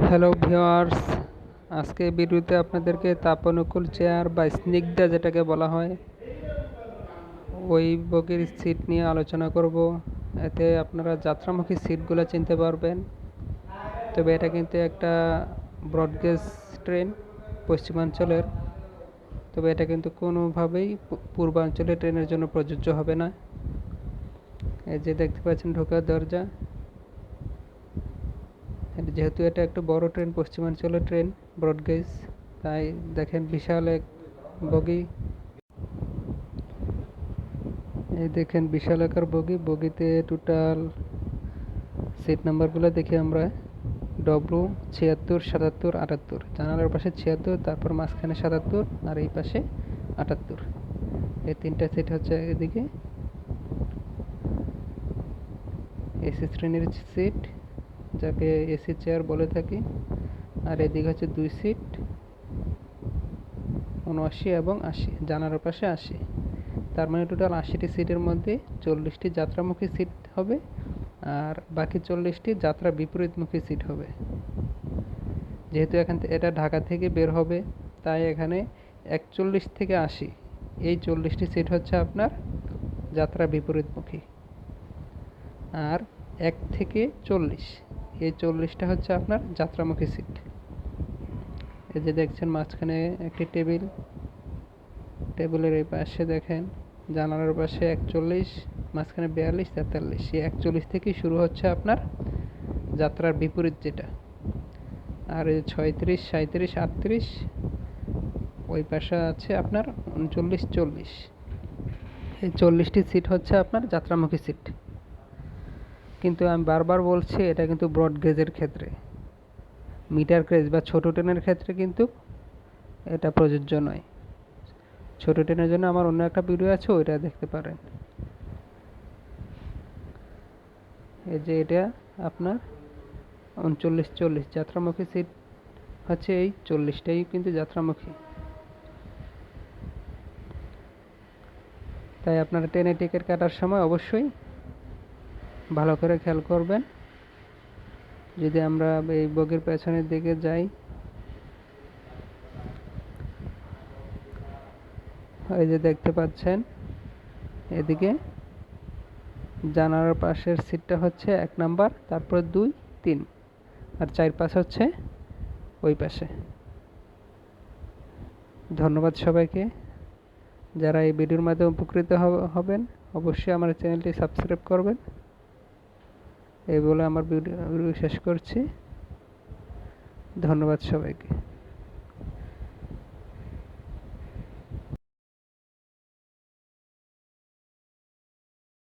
Hello viewers আজকে ভিডিওতে আপনাদেরকে তাপানুকূল চেয়ার বা স্নিগ্ধা যেটাকে বলা হয়, ওই বগির সিট নিয়ে আলোচনা করব। এতে আপনারা যাত্রামুখী সিটগুলো চিনতে পারবেন। তবে এটা কিন্তু একটা ব্রডগেজ ট্রেন পশ্চিমাঞ্চলের। তবে এটা কিন্তু কোনোভাবেই পূর্বাঞ্চলের ট্রেনের জন্য প্রযোজ্য হবে না। এই যে দেখতে পাচ্ছেন ঢোকার দরজা। যেহেতু এটা একটা বড় ট্রেন পশ্চিমাঞ্চলের ট্রেন ব্রডগেজ তাই দেখেন বিশাল এক বগি। এই দেখেন বিশাল আকার বগি, বগিতে টোটাল সিট নাম্বারগুলো দেখি আমরা। ডব্লু ছিয়াত্তর, সাতাত্তর, আটাত্তর। জানালার পাশে ছিয়াত্তর, তারপর মাঝখানে সাতাত্তর, আর এই পাশে আটাত্তর। এই তিনটা সিট হচ্ছে এদিকে। এসি শ্রেণির সিট যাকে এসি চেয়ার বলে থাকি, আর এদিকে হচ্ছে দুই সিট, উনআশি এবং আশি, জানালার পাশে আশি। তার মানে টোটাল আশিটি সিটের মধ্যে চল্লিশটি যাত্রামুখী সিট হবে, আর বাকি চল্লিশটি যাত্রা বিপরীতমুখী সিট হবে। যেহেতু এখান থেকে এটা ঢাকা থেকে বের হবে, তাই এখানে একচল্লিশ থেকে আশি, এই চল্লিশটি সিট হচ্ছে আপনার যাত্রা বিপরীতমুখী। আর এক থেকে চল্লিশ এই চল্লিশটা হচ্ছে আপনার যাত্রামুখী সিট এই যে দেখছেন মাঝখানে একটি টেবিল। টেবিলের এই পাশে দেখেন, জানালার পাশে একচল্লিশ, মাঝখানে বিয়াল্লিশ, তেতাল্লিশ। এই একচল্লিশ থেকেই শুরু হচ্ছে আপনার যাত্রার বিপরীত যেটা। আর এই ছয়ত্রিশ সাঁত্রিশ আটত্রিশ, ওই পাশে আছে আপনার উনচল্লিশ, চল্লিশ। এই চল্লিশটি সিট হচ্ছে আপনার যাত্রামুখী সিট কিন্তু আমি বারবার বলছি, এটা কিন্তু ব্রড গেজের ক্ষেত্রে। মিটার ক্রেজ বা ছোটো ট্রেনের ক্ষেত্রে কিন্তু এটা প্রযোজ্য নয়। ছোটো ট্রেনের জন্য আমার অন্য একটা ভিডিও আছে, ওইটা দেখতে পারেন। এই যে এটা আপনার উনচল্লিশ, চল্লিশ, যাত্রামুখী সিট হচ্ছে এই চল্লিশটাই কিন্তু যাত্রামুখী। তাই আপনারা ট্রেনে টিকিট কাটার সময় অবশ্যই ভালো করে খেয়াল করবেন। যদি আমরা এই বগির পেছনের দিকে যাই। এই যে দেখতে পাচ্ছেন, এদিকে জানালার পাশের সিটটা হচ্ছে এক নাম্বার, তারপর দুই, তিন, আর চার পাঁচ হচ্ছে ওই পাশে। ধন্যবাদ সবাইকে। যারা এই ভিডিওর মাধ্যমে উপকৃত হবেন, অবশ্যই আমার চ্যানেলটি সাবস্ক্রাইব করবেন। এই বলে আমার ভিডিও শেষ করছি। ধন্যবাদ সবাইকে।